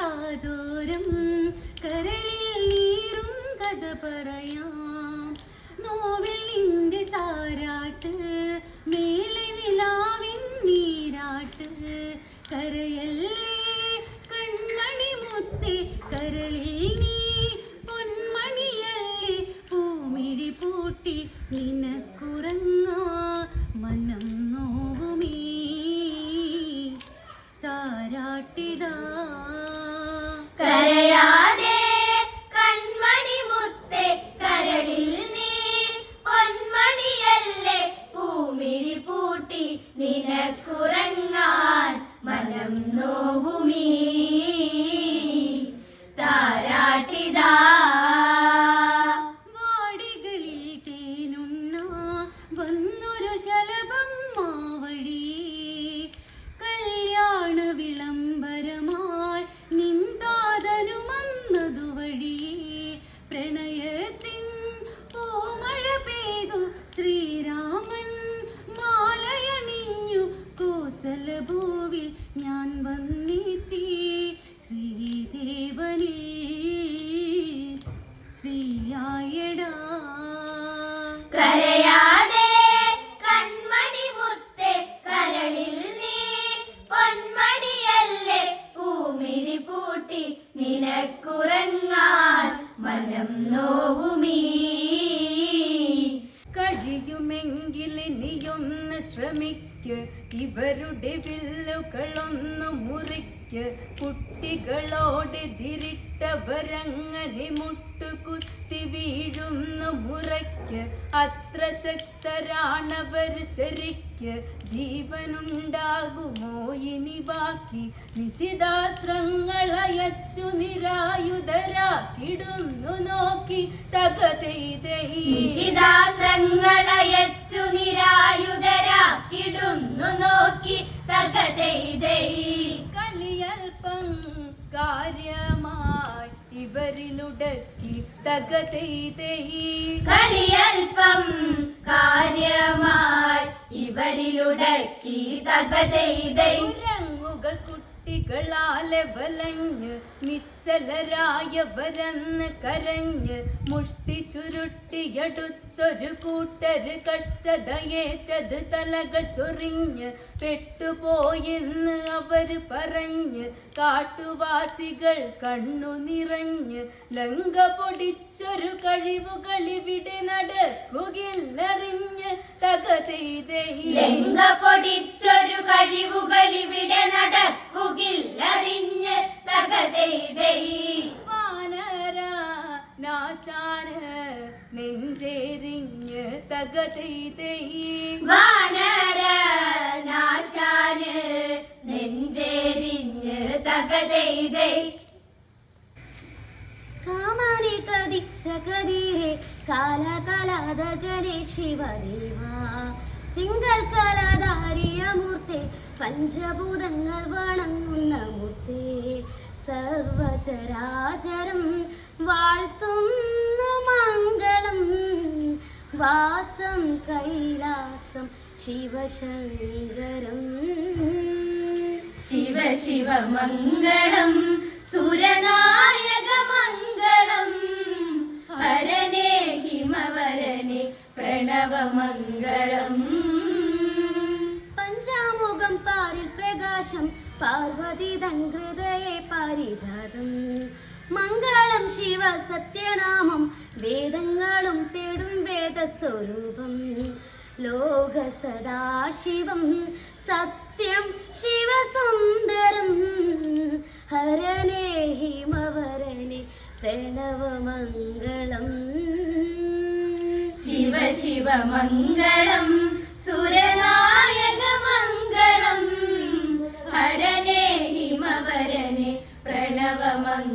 കാതോരം കരളിൽ നീറും കഥ പറയാം. നോവിൽ നിന്റെ താരാട്ട് മേലെ നിലാവിൻ നീരാട്ട്. കരയല്ലേ കൺമണി മുത്തേ കരളിൽ നീ മനം നോവുമീ കഴിയുമെങ്കിൽ നീയൊന്ന് ശ്രമിക്ക്. ഇവരുടെ വില്ലുകളൊന്നും മുറിക്ക് കുട്ടികളോട് തിരിട്ടവരങ്ങനെ മുട്ടുകുത്തി വീഴുന്ന മുറയ്ക്ക് അത്ര ശക്തരാണവർ ശരിക്ക്. ജീവനുണ്ടാകുമോ ഇനി ബാക്കി? നിശിതാസ്ത്രങ്ങൾ അയച്ചു നിരായുധരാക്കിടുന്നു നോക്കി തകതെയ്തൈ. നിശിതാസ്ത്രങ്ങളയച്ചു നിരായുധരാക്കിടുന്നു നോക്കി കളിയൽപ്പം കാര്യമായി ഇവരിലുടക്കി കളിയൽപ്പം കാര്യമായി ഇവരിലുടക്കി തകതെയ്തൈ. കുരങ്ങുകൾ കുട്ടികളാലെ വലഞ്ഞ് നിശ്ചലരായവരെന്ന് കരഞ്ഞ് മുഷ്ടി ചുരുട്ടിയെടുത്തൊരു കൂട്ടര് കഷ്ടതയേറ്റത് തലകൾ ചൊറിഞ്ഞ് പെട്ടുപോയെന്ന് അവർ പറഞ്ഞ് കാട്ടുവാസികൾ കണ്ണു നിറഞ്ഞ് ലങ്ക പൊടിച്ചൊരു കഴിവുകളിവിടെ നടക്കുകറിഞ്ഞ് തകതെയ്തേ ലങ്ക പൊടിച്ചൊരു കഴിവുകൾ ഇവിടെ നെഞ്ചേരിഞ്ഞ് വാനര നാശാന് നെഞ്ചേരിഞ്ഞ് തകതെയ്തൈ. കാമാരി കതിച്ച കതിരെ കാലകലാതകരെ ശിവദേവ. തിങ്കൾ കലാധാരിയ മൂർത്തെ പഞ്ചഭൂതങ്ങൾ വണങ്ങുന്ന മൂർത്തെ. സർവചരാചരം വാഴ്ത്തുന്നു മംഗളം വാസം കൈലാസം ശിവശങ്കരം. ശിവ ശിവ മംഗളം സുരനായക മംഗളം. ഹരനേ ഹിമവരനെ പ്രണവ മംഗളം. പഞ്ചാമുഖം പാരിൽ പ്രകാശം പാർവതി തൻ ഹൃദയെ പാരിജാതം. മംഗളം ശിവ സത്യനാമം വേദങ്ങളും പേടും വേദസ്വരൂപം ലോക സദാശിവം സത്യം ശിവസുന്ദരം. ഹരനേ ഹിമവരനെ പ്രണവമംഗളം. ശിവ ശിവ മംഗളം സുര